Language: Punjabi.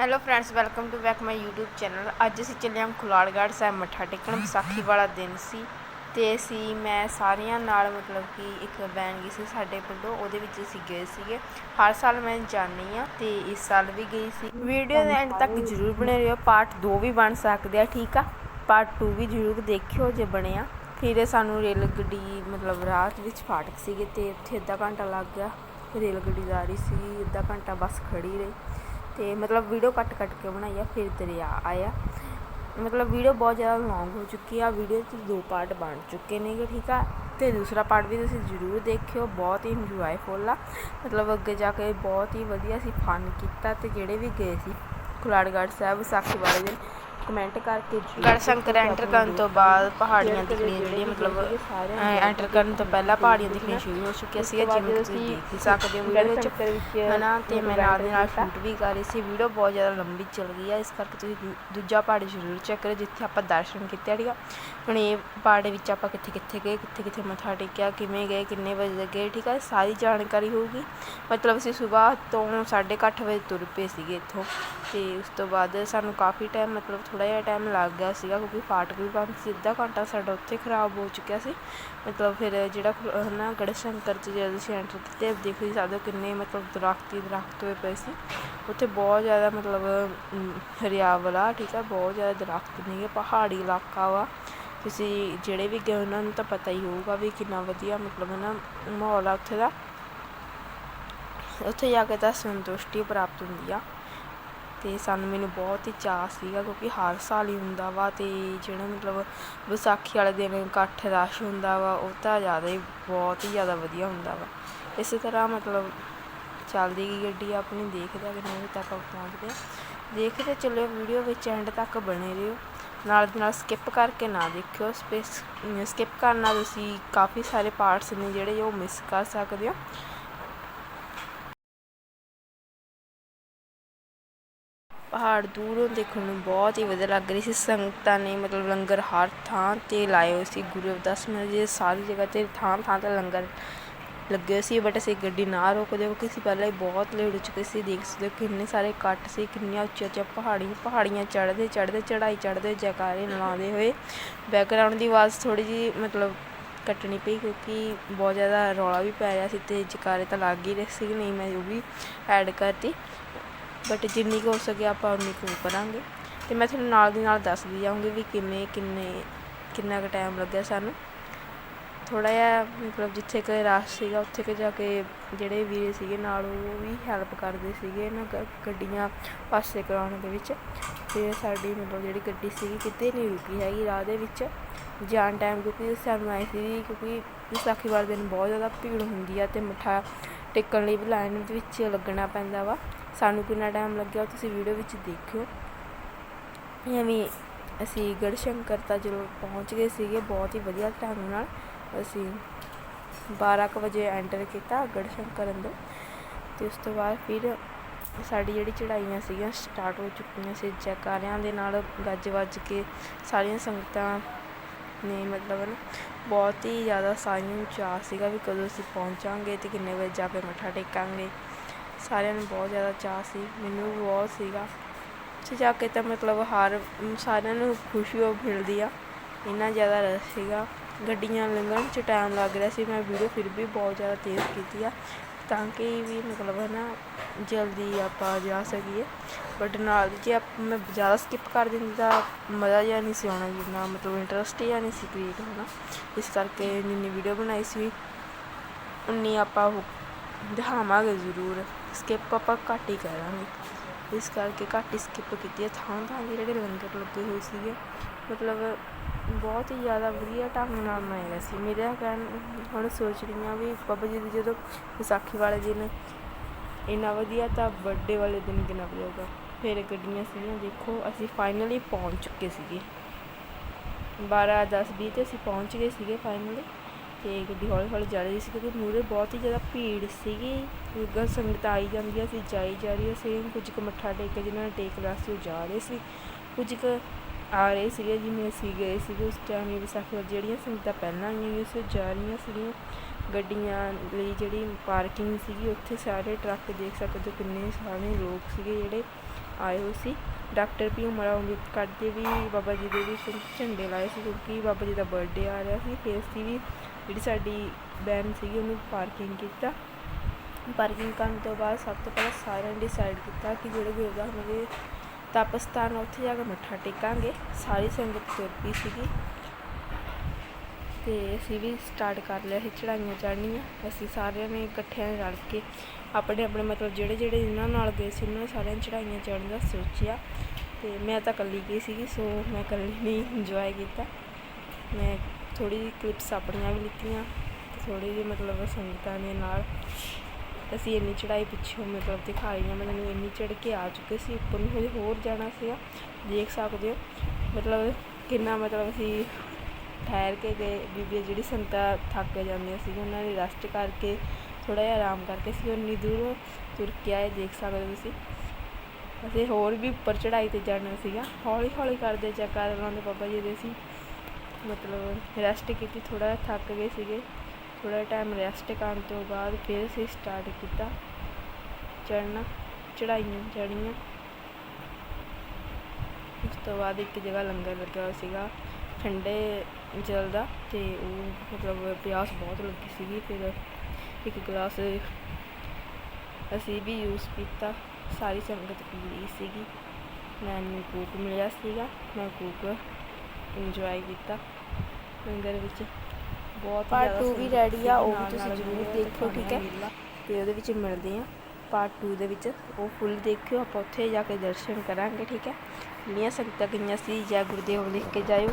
Hello friends welcome to back my YouTube channel ਅੱਜ ਅਸੀਂ ਚੱਲੇ ਹਾਂ ਖੁਲਾੜਗੜ੍ਹ ਸਾਹਿਬ ਮੱਥਾ ਟੇਕਣ, ਵਿਸਾਖੀ ਵਾਲਾ ਦਿਨ ਸੀ ਤੇ ਅਸੀਂ, ਮੈਂ ਸਾਰਿਆਂ ਨਾਲ ਮਤਲਬ ਕਿ ਇੱਕ ਵੈਨ ਗਈ ਸੀ ਸਾਡੇ ਪਿੰਡੋਂ, ਉਹਦੇ ਵਿੱਚ ਅਸੀਂ ਗਏ ਸੀਗੇ। ਹਰ ਸਾਲ ਮੈਂ ਜਾਂਦੀ ਆ ਤੇ ਇਸ ਸਾਲ ਵੀ ਗਈ ਸੀ। ਵੀਡੀਓ ਦੇ ਐਂਡ ਤੱਕ ਜਰੂਰ ਬਣੇ ਰਹੋ। ਪਾਰਟ 2 ਵੀ ਬਣ ਸਕਦੇ ਆ, ਠੀਕ ਆ? ਪਾਰਟ 2 ਵੀ ਜਰੂਰ ਦੇਖਿਓ ਜੇ ਬਣਿਆ ਫਿਰ ਸਾਨੂੰ ਰੇਲ ਗੱਡੀ ਮਤਲਬ ਰਾਤ ਵਿੱਚ ਫਾਟਕ ਸੀਗੇ ਤੇ ਉੱਥੇ ਅੱਧਾ ਘੰਟਾ ਲੱਗ ਗਿਆ। ਰੇਲ ਗੱਡੀ ਜਾ ਰਹੀ ਸੀ, ਅੱਧਾ ਘੰਟਾ ਬਸ ਖੜੀ ਰਹੀ। ਤੇ ਮਤਲਬ ਵੀਡੀਓ ਕੱਟ ਕੱਟ ਕੇ ਬਣਾਈ ਆ, ਫਿਰ ਦਰਿਆ ਆਇਆ। ਮਤਲਬ ਵੀਡੀਓ ਬਹੁਤ ਜ਼ਿਆਦਾ ਲੌਂਗ ਹੋ ਚੁੱਕੀ ਆ ਵੀਡੀਓ 'ਚ ਦੋ ਪਾਰਟ ਬਣ ਚੁੱਕੇ ਨੇਗੇ, ਠੀਕ ਆ? ਤੇ ਦੂਸਰਾ ਪਾਰਟ ਵੀ ਤੁਸੀਂ ਜ਼ਰੂਰ ਦੇਖਿਓ, ਬਹੁਤ ਹੀ ਇੰਜੋਏਫੁਲ ਆ। ਮਤਲਬ ਅੱਗੇ ਜਾ ਕੇ ਬਹੁਤ ਹੀ ਵਧੀਆ ਸੀ ਫਨ ਕੀਤਾ ਤੇ ਜਿਹੜੇ ਵੀ ਗਏ ਸੀ, ਖੁਲਾੜਗੜ੍ਹ ਸਾਹਿਬ ਵਿਸਾਖੀ ਵਾਲੇ ਦਿਨ ਕਮੈਂਟ ਕਰਕੇ ਗੜ ਸ਼ੰਕਰ ਐਂਟਰ ਕਰਨ ਤੋਂ ਬਾਅਦ ਪਹਾੜੀਆਂ ਦਿਖਣੀਆਂ ਜਿਹੜੀਆਂ ਮਤਲਬ ਐਂਟਰ ਕਰਨ ਤੋਂ ਪਹਿਲਾਂ ਪਹਾੜੀਆਂ ਦਿਖਣੀਆਂ ਸ਼ੁਰੂ ਹੋ ਚੁੱਕੀਆਂ ਸੀ ਜਿਵੇਂ ਤੁਸੀਂ ਦੇਖ ਹੀ ਸਕਦੇ ਹੋ ਵੀਡੀਓ ਵਿੱਚ ਹਨਾ? ਤੇ ਮੈਂ ਨਾਲ ਦੇ ਨਾਲ ਸ਼ੂਟ ਵੀ ਕਰ ਰਹੀ ਸੀ ਵੀਡੀਓ ਬਹੁਤ ਜ਼ਿਆਦਾ ਲੰਬੀ ਚੱਲ ਗਈ ਆ ਇਸ ਕਰਕੇ ਤੁਸੀਂ ਦੂਜਾ ਪਹਾੜ ਜ਼ਰੂਰ ਚੈੱਕ ਕਰੋ ਜਿੱਥੇ ਆਪਾਂ ਦਰਸ਼ਨ ਕੀਤੇ ਠੀਕ ਆ? ਹੁਣ ਇਹ ਪਹਾੜ ਵਿੱਚ ਆਪਾਂ ਕਿੱਥੇ ਕਿੱਥੇ ਗਏ ਕਿੱਥੇ ਕਿੱਥੇ ਮੱਥਾ ਟੇਕਿਆ ਕਿਵੇਂ ਗਏ ਕਿੰਨੇ ਵਜੇ ਗਏ ਠੀਕ ਆ? ਸਾਰੀ ਜਾਣਕਾਰੀ ਹੋਊਗੀ। ਮਤਲਬ ਅਸੀਂ ਸਵੇਰ ਤੋਂ 8:30 ਵਜੇ ਤੁਰ ਪਏ ਸੀਗੇ ਇੱਥੋਂ। ਅਤੇ ਉਸ ਤੋਂ ਬਾਅਦ ਸਾਨੂੰ ਕਾਫੀ ਟਾਈਮ ਮਤਲਬ ਥੋੜ੍ਹਾ ਜਿਹਾ ਟਾਈਮ ਲੱਗ ਗਿਆ ਸੀਗਾ ਕਿਉਂਕਿ ਫਾਟਕ ਵੀ ਬੰਦ ਸੀ ਅੱਧਾ ਘੰਟਾ ਸਾਡਾ ਉੱਥੇ ਖਰਾਬ ਹੋ ਚੁੱਕਿਆ ਸੀ। ਮਤਲਬ ਫਿਰ ਜਿਹੜਾ ਹੈ ਨਾ ਗੜ ਸ਼ੰਕਰ ਚ ਜਦੋਂ ਅਸੀਂ ਐਂਟਰ ਕੀਤੇ ਦੇਖ ਹੀ ਸਕਦੇ ਹੋ ਕਿੰਨੇ ਮਤਲਬ ਦਰਖਤ ਹੀ ਦਰੱਖਤ ਹੋਏ ਪਏ ਸੀ। ਉੱਥੇ ਬਹੁਤ ਜ਼ਿਆਦਾ ਮਤਲਬ ਅਮ, ਹਰਿਆਵਲ ਆ ਠੀਕ ਆ ਬਹੁਤ ਜ਼ਿਆਦਾ ਦਰੱਖਤ ਨੇਗੇ ਪਹਾੜੀ ਇਲਾਕਾ ਵਾ। ਤੁਸੀਂ ਜਿਹੜੇ ਵੀ ਗਏ ਉਹਨਾਂ ਨੂੰ ਤਾਂ ਪਤਾ ਹੀ ਹੋਊਗਾ ਵੀ ਕਿੰਨਾ ਵਧੀਆ ਮਤਲਬ ਹੈ ਨਾ ਮਾਹੌਲ ਆ ਉੱਥੇ ਦਾ। ਉੱਥੇ ਜਾ ਕੇ ਤਾਂ ਸੰਤੁਸ਼ਟੀ ਪ੍ਰਾਪਤ ਹੁੰਦੀ ਆ। ਅਤੇ ਸਾਨੂੰ ਮੈਨੂੰ ਬਹੁਤ ਹੀ ਚਾਅ ਸੀਗਾ ਕਿਉਂਕਿ ਹਰ ਸਾਲ ਹੀ ਹੁੰਦਾ ਵਾ ਅਤੇ ਜਿਹੜਾ ਮਤਲਬ ਵਿਸਾਖੀ ਵਾਲੇ ਦਿਨ ਇਕੱਠ ਰਸ਼ ਹੁੰਦਾ ਵਾ, ਉਹ ਤਾਂ ਜ਼ਿਆਦਾ ਹੀ ਬਹੁਤ ਹੀ ਜ਼ਿਆਦਾ ਵਧੀਆ ਹੁੰਦਾ ਵਾ। ਇਸੇ ਤਰ੍ਹਾਂ ਮਤਲਬ ਚੱਲਦੀ ਗਈ ਗੱਡੀ ਆਪਣੀ, ਦੇਖਦੇ ਆ ਕਿੰਨੇ ਵਜੇ ਤੱਕ ਪਹੁੰਚਦੇ ਹਾਂ ਦੇਖਦੇ ਚੱਲਿਓ ਵੀਡੀਓ ਵਿੱਚ ਐਂਡ ਤੱਕ ਬਣੇ ਰਹੋ। ਨਾਲ ਦੀ ਨਾਲ ਸਕਿਪ ਕਰਕੇ ਨਾ ਦੇਖਿਓ। ਸਪੇਸ ਸਕਿਪ ਕਰਨਾ ਤੁਸੀਂ ਕਾਫੀ ਸਾਰੇ ਪਾਰਟਸ ਨੇ ਜਿਹੜੇ ਉਹ ਮਿਸ ਕਰ ਸਕਦੇ ਹੋ। ਪਹਾੜ ਦੂਰੋਂ ਦੇਖਣ ਨੂੰ ਬਹੁਤ ਹੀ ਵਧੀਆ ਲੱਗ ਰਹੀ ਸੀ। ਸੰਗਤਾਂ ਨੇ ਮਤਲਬ ਲੰਗਰ ਹਰ ਥਾਂ ਤੇ ਲਾਏ ਹੋਏ ਸੀ। ਗੁਰੂ ਰਵਿਦਾਸ ਮਹਾਰਾਜ ਜੀ ਸਾਰੀ ਜਗ੍ਹਾ ਤੇ ਥਾਂ ਥਾਂ ਤੇ ਲੰਗਰ ਲੱਗੇ ਹੋਏ ਸੀ। ਬਟ ਅਸੀਂ ਗੱਡੀ ਨਾ ਰੋਕਦੇ ਕਿਉਂਕਿ ਅਸੀਂ ਪਹਿਲਾਂ ਹੀ ਬਹੁਤ ਲੇਟ ਹੋ ਚੁੱਕੇ ਸੀ। ਦੇਖ ਸਕਦੇ ਹੋ ਕਿੰਨੇ ਸਾਰੇ ਕੱਟ ਸੀ, ਕਿੰਨੀਆਂ ਉੱਚੀਆਂ ਉੱਚੀਆਂ ਪਹਾੜੀ ਪਹਾੜੀਆਂ ਚੜ੍ਹਦੇ ਚੜ੍ਹਦੇ, ਚੜ੍ਹਾਈ, ਚੜ੍ਹਦੇ ਜੈਕਾਰੇ ਲਾਉਂਦੇ ਹੋਏ ਬੈਕਗ੍ਰਾਉਂਡ ਦੀ ਆਵਾਜ਼ ਥੋੜੀ ਜੀ ਮਤਲਬ ਕੱਟਣੀ ਪਈ ਕਿਉਂਕਿ ਬਹੁਤ ਜ਼ਿਆਦਾ ਰੌਲਾ ਵੀ ਪੈ ਰਿਹਾ ਸੀ ਤੇ ਜੈਕਾਰੇ ਤਾਂ ਲੱਗ ਹੀ ਰਹੇ ਸੀ ਨਹੀਂ, ਮੈਂ ਉਹ ਵੀ ਐਡ ਕਰਤੀ। ਬਟ ਜਿੰਨੀ ਕੁ ਹੋ ਸਕੇ ਆਪਾਂ ਉਨੀ ਕੁ ਕਰਾਂਗੇ। ਤੇ ਮੈਂ ਤੁਹਾਨੂੰ ਨਾਲ ਦੀ ਨਾਲ ਦੱਸਦੀ ਜਾਊਂਗੀ ਵੀ ਕਿਵੇਂ, ਕਿੰਨੇ, ਕਿੰਨਾ ਕੁ ਟਾਈਮ ਲੱਗਿਆ ਸਾਨੂੰ। ਥੋੜਾ ਜਿਹਾ ਮਤਲਬ ਜਿੱਥੇ ਕਿ ਰਸ਼ ਸੀਗਾ, ਉੱਥੇ ਕਿ ਜਾ ਕੇ ਜਿਹੜੇ ਵੀਰੇ ਸੀਗੇ ਨਾਲ, ਉਹ ਵੀ ਹੈਲਪ ਕਰਦੇ ਸੀਗੇ ਨਾ ਗ- ਗੱਡੀਆਂ ਪਾਸੇ ਕਰਾਉਣ ਦੇ ਵਿੱਚ। ਤੇ ਸਾਡੀ ਮਤਲਬ ਜਿਹੜੀ ਗੱਡੀ ਸੀਗੀ ਕਿਤੇ ਨਹੀਂ ਰੁਕੀ ਹੈਗੀ ਰਾਹ ਦੇ ਵਿੱਚ। ਜਾਣ ਟਾਈਮ ਕਿਉਂਕਿ ਸਾਨੂੰ ਆਈ ਸੀ ਕਿਉਂਕਿ ਵਿਸਾਖੀ ਵਾਲੇ ਦਿਨ ਬਹੁਤ ਜ਼ਿਆਦਾ ਭੀੜ ਹੁੰਦੀ ਆ ਤੇ ਮੱਥਾ ਟੇਕਣ ਲਈ ਵੀ ਲਾਈਨ ਦੇ ਵਿੱਚ ਲੱਗਣਾ ਪੈਂਦਾ ਵਾ। ਸਾਨੂੰ ਕਿੰਨਾ ਟਾਈਮ ਲੱਗਿਆ ਤੁਸੀਂ ਵੀਡੀਓ ਵਿੱਚ ਦੇਖਿਓ। ਐਵੇਂ ਅਸੀਂ ਗੜਸ਼ੰਕਰ ਤਾਂ ਜਦੋਂ ਪਹੁੰਚ ਗਏ ਸੀਗੇ, ਬਹੁਤ ਹੀ ਵਧੀਆ ਢੰਗ ਨਾਲ ਅਸੀਂ 12 ਕੁ ਵਜੇ ਐਂਟਰ ਕੀਤਾ ਗੜ ਸ਼ੰਕਰ ਅੰਦਰ। ਤੇ ਉਸ ਤੋਂ ਬਾਅਦ ਫਿਰ ਸਾਡੀ ਜਿਹੜੀ ਚੜਾਈਆਂ ਸੀਗੀਆਂ ਸਟਾਰਟ ਹੋ ਚੁੱਕੀਆਂ ਸੀ। ਜੈਕਾਰਿਆਂ ਦੇ ਨਾਲ ਗੱਜ ਵੱਜ ਕੇ ਸਾਰੀਆਂ ਸੰਗਤਾਂ ਨੇ ਮਤਲਬ ਨਾ ਬਹੁਤ ਹੀ ਜ਼ਿਆਦਾ ਸਾਰਿਆਂ ਨੂੰ ਚਾਅ ਸੀਗਾ ਵੀ ਕਦੋਂ ਅਸੀਂ ਪਹੁੰਚਾਂਗੇ ਅਤੇ ਕਿੰਨੇ ਵਜੇ ਜਾ ਕੇ ਮੱਥਾ ਟੇਕਾਂਗੇ। ਸਾਰਿਆਂ ਨੂੰ ਬਹੁਤ ਜ਼ਿਆਦਾ ਚਾਅ ਸੀ, ਮੈਨੂੰ ਵੀ ਬਹੁਤ ਸੀਗਾ। ਉੱਥੇ ਜਾ ਕੇ ਤਾਂ ਮਤਲਬ ਹਰ, ਸਾਰਿਆਂ ਨੂੰ ਖੁਸ਼ੀ ਉਹ ਮਿਲਦੀ ਆ, ਇੰਨਾ ਜ਼ਿਆਦਾ ਰਸ਼ ਸੀਗਾ। ਗੱਡੀਆਂ ਲੰਘਣ 'ਚ ਟਾਈਮ ਲੱਗ ਰਿਹਾ ਸੀ, ਮੈਂ ਵੀਡੀਓ ਫਿਰ ਵੀ ਬਹੁਤ ਜ਼ਿਆਦਾ ਤੇਜ਼ ਕੀਤੀ ਆ। ਤਾਂ ਕਿ ਵੀ ਮਤਲਬ ਹੈ ਨਾ ਜਲਦੀ ਆਪਾਂ ਜਾ ਸਕੀਏ। ਬਟ ਨਾਲ ਜੇ ਆਪ ਮੈਂ ਜ਼ਿਆਦਾ ਸਕਿਪ ਕਰ ਦਿੰਦੀ ਤਾਂ ਮਜ਼ਾ ਜਿਹਾ ਨਹੀਂ ਸੀ ਆਉਣਾ, ਜਿੰਨਾ ਮਤਲਬ ਇੰਟਰਸਟ ਜਿਹਾ ਨਹੀਂ ਸੀ ਕ੍ਰੀਏਟ ਹੋਣਾ। ਇਸ ਕਰਕੇ ਜਿੰਨੀ ਵੀਡੀਓ ਬਣਾਈ ਸੀ, ਉਨੀ ਆਪਾਂ ਉਹ ਦਿਖਾਵਾਂਗੇ ਜ਼ਰੂਰ। ਸਕਿਪ ਆਪਾਂ ਘੱਟ ਹੀ ਕਰਾਂਗੇ। ਇਸ ਕਰਕੇ ਘੱਟ ਹੀ ਸਕਿੱਪ ਕੀਤੀ ਹੈ। ਥਾਂ ਥਾਂ ਦੇ ਜਿਹੜੇ ਲੰਗਰ ਲੱਗੇ ਹੋਏ ਸੀਗੇ, ਮਤਲਬ ਬਹੁਤ ਹੀ ਜ਼ਿਆਦਾ ਵਧੀਆ ਢੰਗ ਨਾਲ ਮਨਾਇਆ ਗਿਆ ਸੀ। ਮੇਰਾ ਕਹਿਣ, ਹੁਣ ਸੋਚ ਰਹੀ ਹਾਂ ਵੀ ਬਾਬਾ ਜੀ ਦੀ ਜਦੋਂ ਵਿਸਾਖੀ ਵਾਲੇ ਦਿਨ, ਇੰਨਾ ਵਧੀਆ ਤਾਂ ਬਰਥਡੇ ਵਾਲੇ ਦਿਨ ਕਿੰਨਾ ਵਧੀਆ ਹੋਊਗਾ ਫਿਰ ਗੱਡੀਆਂ ਸੀਗੀਆਂ, ਦੇਖੋ, ਅਸੀਂ ਫਾਈਨਲੀ ਪਹੁੰਚ ਚੁੱਕੇ ਸੀਗੇ। 12 10 20 ਤੇ ਅਸੀਂ ਪਹੁੰਚ ਗਏ ਸੀਗੇ ਫਾਈਨਲੀ ਅਤੇ ਗੱਡੀ ਹੌਲੀ ਹੌਲੀ ਜਾ ਰਹੀ ਸੀ ਕਿਉਂਕਿ ਮੂਹਰੇ ਬਹੁਤ ਹੀ ਜ਼ਿਆਦਾ ਭੀੜ ਸੀਗੀ। ਗੁਰ ਸੰਗਤ ਆਈ ਜਾਂਦੀ ਸੀ ਜਾਈ ਜਾ ਰਹੀ ਸੀ ਕੁਝ ਕੁ ਮੱਥਾ ਟੇਕ ਕੇ ਜਿਨ੍ਹਾਂ ਨੇ ਟੇਕ ਲਿਆ ਸੀ, ਉਹ ਜਾ ਰਹੇ ਸੀ। ਕੁਝ ਕੁ ਆ ਰਹੇ ਸੀਗੇ, ਜਿਵੇਂ ਅਸੀਂ ਗਏ ਸੀਗੇ ਉਸ ਟਾਈਮ ਵਿਸਾਖੀ ਵਾਲੀ ਜਿਹੜੀਆਂ ਸੰਗਤਾਂ ਪਹਿਲਾਂ ਆਈਆਂ ਹੋਈਆਂ ਸੀ ਉਹ ਜਾ ਰਹੀਆਂ ਸੀਗੀਆਂ। ਗੱਡੀਆਂ ਲਈ ਜਿਹੜੀ ਪਾਰਕਿੰਗ ਸੀਗੀ, ਉੱਥੇ ਸਾਰੇ ਟਰੱਕ ਦੇਖ ਸਕਦੇ ਹੋ ਕਿੰਨੇ ਸਾਰੇ ਲੋਕ ਸੀਗੇ ਜਿਹੜੇ ਆਏ ਹੋਏ ਸੀ। ਡਾਕਟਰ ਵੀ ਉਮਰ ਅੰਬੇਦਕਰ ਦੇ ਵੀ ਬਾਬਾ ਜੀ ਦੇ ਵੀ ਝੰਡੇ ਲਾਏ ਸੀ ਕਿਉਂਕਿ ਬਾਬਾ ਜੀ ਦਾ ਬਰਥਡੇ ਆ ਰਿਹਾ ਸੀ। ਫਿਰ ਅਸੀਂ ਵੀ ਜਿਹੜੀ ਸਾਡੀ ਵੈਨ ਸੀਗੀ ਉਹਨੂੰ ਪਾਰਕਿੰਗ ਕੀਤਾ। ਪਾਰਕਿੰਗ ਕਰਨ ਤੋਂ ਬਾਅਦ ਸਭ ਤੋਂ ਪਹਿਲਾਂ ਸਾਰਿਆਂ ਨੇ ਡਿਸਾਈਡ ਕੀਤਾ ਕਿ ਜਿਹੜੇ ਗੁਰਦਾਸ ਦਾ ਦੇ ਤਪਸਥਾਨ ਉੱਥੇ ਜਾ ਕੇ ਮੱਥਾ ਟੇਕਾਂਗੇ। ਸਾਰੀ ਸੰਗਤ ਤੁਰ ਪਈ ਸੀਗੀ। ਤੇ ਅਸੀਂ ਵੀ ਸਟਾਰਟ ਕਰ ਲਿਆ ਸੀ ਚੜਾਈਆਂ ਚੜ੍ਹਨੀਆਂ। ਅਸੀਂ ਸਾਰਿਆਂ ਨੇ ਇਕੱਠਿਆਂ ਰਲ ਕੇ ਆਪਣੇ ਆਪਣੇ ਮਤਲਬ ਜਿਹੜੇ ਜਿਹੜੇ ਇਹਨਾਂ ਨਾਲ ਗਏ ਸੀ, ਉਹਨਾਂ ਸਾਰਿਆਂ ਨੇ ਚੜਾਈਆਂ ਚੜ੍ਹਨ ਦਾ ਸੋਚਿਆ। ਤੇ ਮੈਂ ਤਾਂ ਇਕੱਲੀ ਗਈ ਸੀਗੀ ਸੋ ਮੈਂ ਇਕੱਲੀ ਨੇ ਇੰਜੋਏ ਕੀਤਾ। ਮੈਂ ਥੋੜੀ ਜਿਹੀ ਕਲਿੱਪਸ ਆਪਣੀਆਂ ਵੀ ਲਿੱਤੀਆਂ ਤੇ ਥੋੜੀ ਜਿਹੀ ਮਤਲਬ ਸੰਗਤਾਂ ਦੇ ਨਾਲ। ਅਸੀਂ ਇੰਨੀ ਚੜਾਈ ਪਿੱਛੋਂ ਮਤਲਬ ਦਿਖਾ ਰਹੀਆਂ ਮਤਲਬ ਇੰਨੀ ਚੜ੍ਹ ਕੇ ਆ ਚੁੱਕੇ ਸੀ, ਉੱਪਰ ਨੂੰ ਹਜੇ ਹੋਰ ਜਾਣਾ ਸੀਗਾ। ਦੇਖ ਸਕਦੇ ਹੋ, ਮਤਲਬ ਕਿੰਨਾ ਮਤਲਬ ਅਸੀਂ ਠਹਿਰ ਕੇ ਗਏ ਬੀਬੀਆਂ ਜਿਹੜੀ ਸੰਗਤਾਂ ਥੱਕ ਜਾਂਦੀਆਂ ਸੀ ਉਹਨਾਂ ਨੇ ਰੈਸਟ ਕਰਕੇ ਥੋੜ੍ਹਾ ਜਿਹਾ ਆਰਾਮ ਕਰਕੇ ਸੀ ਉਨੀ ਦੂਰ ਤੁਰ ਕੇ ਆਏ, ਦੇਖ ਸਕਦੇ ਹੋ ਤੁਸੀਂ। ਅਸੀਂ ਹੋਰ ਵੀ ਉੱਪਰ ਚੜ੍ਹਾਈ ਤੇ ਜਾਣਾ ਸੀਗਾ। ਹੌਲੀ ਹੌਲੀ ਕਰਦੇ ਚੱਕਰ ਲਾਉਂਦੇ ਬਾਬਾ ਜੀ ਦੇ ਅਸੀਂ ਮਤਲਬ ਰੈਸਟ ਕੀਤੀ ਥੋੜਾ ਥੱਕ ਗਏ ਸੀਗੇ। ਥੋੜਾ ਟਾਈਮ ਰੈਸਟ ਕਰਨ ਤੋਂ ਬਾਅਦ ਫਿਰ ਅਸੀਂ ਸਟਾਰਟ ਕੀਤਾ। ਚੜ੍ਹਨਾ, ਚੜ੍ਹਾਈਆਂ ਚੜ੍ਹਨੀਆਂ। ਉਸ ਤੋਂ ਬਾਅਦ ਇੱਕ ਜਗ੍ਹਾ ਲੰਗਰ ਲੱਗਾ ਹੋਇਆ ਸੀਗਾ, ਠੰਡੇ ਜਲ ਦਾ ਤੇ ਉਹ ਮਤਲਬ ਪਿਆਸ ਬਹੁਤ ਲੱਗੀ ਸੀਗੀ ਫਿਰ ਇੱਕ ਗਲਾਸ ਅਸੀਂ ਵੀ ਯੂਜ਼ ਕੀਤਾ ਸਾਰੀ ਸੰਗਤ ਪੀ ਰਹੀ ਸੀਗੀ। ਮੈਨੂੰ ਕੂਕ ਮਿਲਿਆ ਸੀਗਾ ਮੈਂ ਕੂਕ ਇੰਜੋਏ ਕੀਤਾ। ਲੰਗਰ ਵਿੱਚ ਬਹੁਤ ਜ਼ਿਆਦਾ two ਵੀ ਸੰਗਤ ready ਆ, ਉਹ ਵੀ ਤੁਸੀਂ ਜ਼ਰੂਰ ਤੇ ਠੀਕ ਹੈ? ਤੇ ਉਹਦੇ ਵਿੱਚ ਮਿਲਦੇ ਆ ਪਾਰਟ 2 ਦੇ ਵਿੱਚ ਉਹ ਫੁੱਲ ਦੇਖਿਓ ਆਪਾਂ ਉੱਥੇ ਜਾ ਕੇ ਦਰਸ਼ਨ ਕਰਾਂਗੇ ਠੀਕ ਹੈ? ਜਿਹੜੀਆਂ ਸੰਗਤਾਂ ਗਈਆਂ ਸੀ ਜੈ ਗੁਰਦੇਵ ਲਿਖ ਕੇ ਜਾਇਓ।